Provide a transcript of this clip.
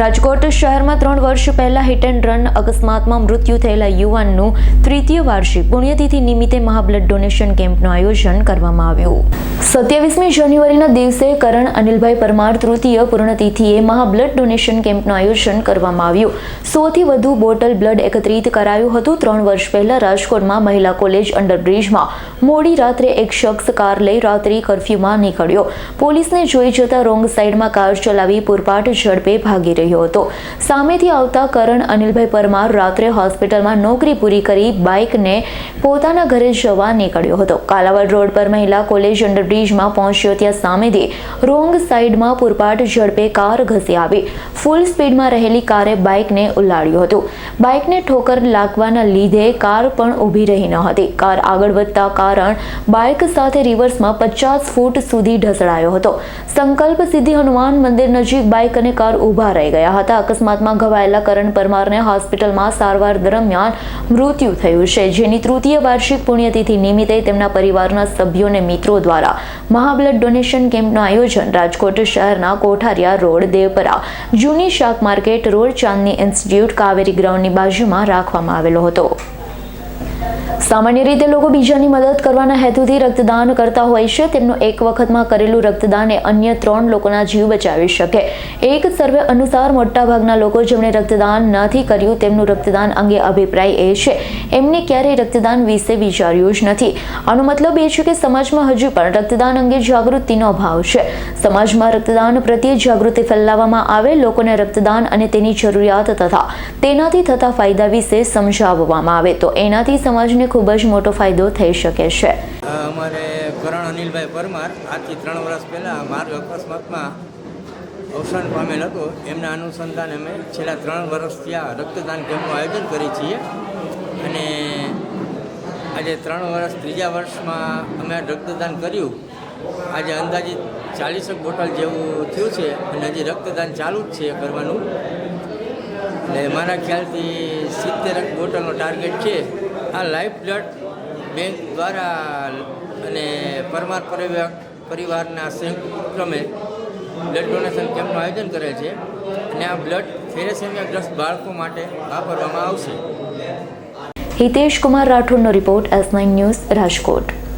રાજકોટ શહેરમાં ત્રણ વર્ષ પહેલા હિટ એન્ડ રન અકસ્માતમાં મૃત્યુ થયેલા યુવાનનું તૃતીય વાર્ષિક પુણ્યતિથિ નિમિત્તે મહાબ્લડ ડોનેશન કેમ્પનું આયોજન કરવામાં આવ્યું. સત્યાવીસમી જાન્યુઆરીના દિવસે કરણ અનિલભાઈ પરમાર તૃતીય પૂર્ણતિથિએ મહાબ્લડ ડોનેશન કેમ્પનું આયોજન કરવામાં આવ્યું. સોથી વધુ બોટલ બ્લડ એકત્રિત કરાયું હતું. ત્રણ વર્ષ પહેલા રાજકોટમાં મહિલા કોલેજ અંડરબ્રિજમાં મોડી રાત્રે એક શખ્સ કાર લઈ રાત્રિ કર્ફ્યુમાં નીકળ્યો. પોલીસને જોઈ જતા રોંગ સાઈડમાં કાર ચલાવી પૂરપાટ ઝડપે ભાગી રહ્યો હતો. સામેથી આવતા કરણ અનિલભાઈ પરમાર રાત્રે હોસ્પિટલમાં નોકરી પૂરી કરી બાઇકને પોતાના ઘરે જવા નીકળ્યો હતો. કાલાવડ રોડ પર મહિલા કોલેજ અંડરબ્રિજમાં પહોંચ્યો ત્યાં સામેથી રોંગ સાઈડમાં પૂરપાટ ઝડપે કાર ઘસી આવી. ફૂલ સ્પીડમાં રહેલી કારે બાઇકને ઉલાડ્યું હતું. બાઇકને ઠોકર લાગવાના લીધે કાર પણ ઊભી રહી ન હતી. કાર આગળ વધતા કારણ બાઇક સાથે રિવર્સમાં પચાસ ફૂટ સુધી ઢસડાયો હતો. સંકલ્પ સિદ્ધિ હનુમાન મંદિર નજીક બાઇક અને કાર ઊભા રહી ગયા હતા. અકસ્માતમાં ઘવાયેલા કરણ પરમારને હોસ્પિટલમાં સારવાર દરમિયાન મૃત્યુ થયું છે, જેની તૃતીય વાર્ષિક પુણ્યતિથિ નિમિત્તે તેમના પરિવારના સભ્યો અને મિત્રો દ્વારા મહાબ્લડ ડોનેશન કેમ્પનું આયોજન રાજકોટ શહેરના કોઠારિયા રોડ, દેવપરા, જૂની શાક market, road Chandni institute, Kaveri ગ્રાઉન્ડની બાજુમાં રાખવામાં આવેલો હતો. સામાન્ય રીતે લોકો બીજાની મદદ કરવાના હેતુથી રક્તદાન કરતા હોય છે. તેમનું એક વખતમાં કરેલું રક્તદાન એ અન્ય ત્રણ લોકોના જીવ બચાવી શકે. એક સર્વે અનુસાર મોટાભાગના લોકો જેમણે રક્તદાન નથી કર્યું, તેમનું રક્તદાન અંગે અભિપ્રાય એ છે. એમને ક્યારેય રક્તદાન વિશે વિચાર્યું જ નથી. આનો મતલબ એ છે કે સમાજમાં હજુ પણ રક્તદાન અંગે જાગૃતિનો અભાવ છે. સમાજમાં રક્તદાન પ્રત્યે જાગૃતિ ફેલાવવામાં આવે, લોકોને રક્તદાન અને તેની જરૂરિયાત તથા તેનાથી થતા ફાયદા વિશે સમજાવવામાં આવે. તો એનાથી સમાજને ખૂબ જ મોટો ફાયદો થઈ શકે છે. અમારે કરણ અનિલભાઈ પરમાર, આજથી ત્રણ વર્ષ પહેલાં માર્ગ અકસ્માતમાં અવસાન પામેલ હતો. એમના અનુસંધાને અમે છેલ્લા ત્રણ વર્ષથી આ રક્તદાન કેમ્પનું આયોજન કરીએ છીએ. અને આજે ત્રણ વર્ષ ત્રીજા વર્ષમાં અમે રક્તદાન કર્યું. આજે અંદાજિત ચાલીસક બોટલ જેવું થયું છે અને હજી રક્તદાન ચાલુ જ છે કરવાનું. એટલે મારા ખ્યાલથી સિત્તેરક બોટલનો ટાર્ગેટ છે. આ લાઈફ બ્લડ બેંક દ્વારા અને પરમાર પરિવાર પરિવારના સંયુક્ત ક્રમે બ્લડ ડોનેશન કેમ્પનું આયોજન કરે છે અને આ બ્લડ થેરેસેમિયાગ્રસ્ત બાળકો માટે વાપરવામાં આવશે. Hitesh Kumar રાઠોડનો report S nine news Rajkot.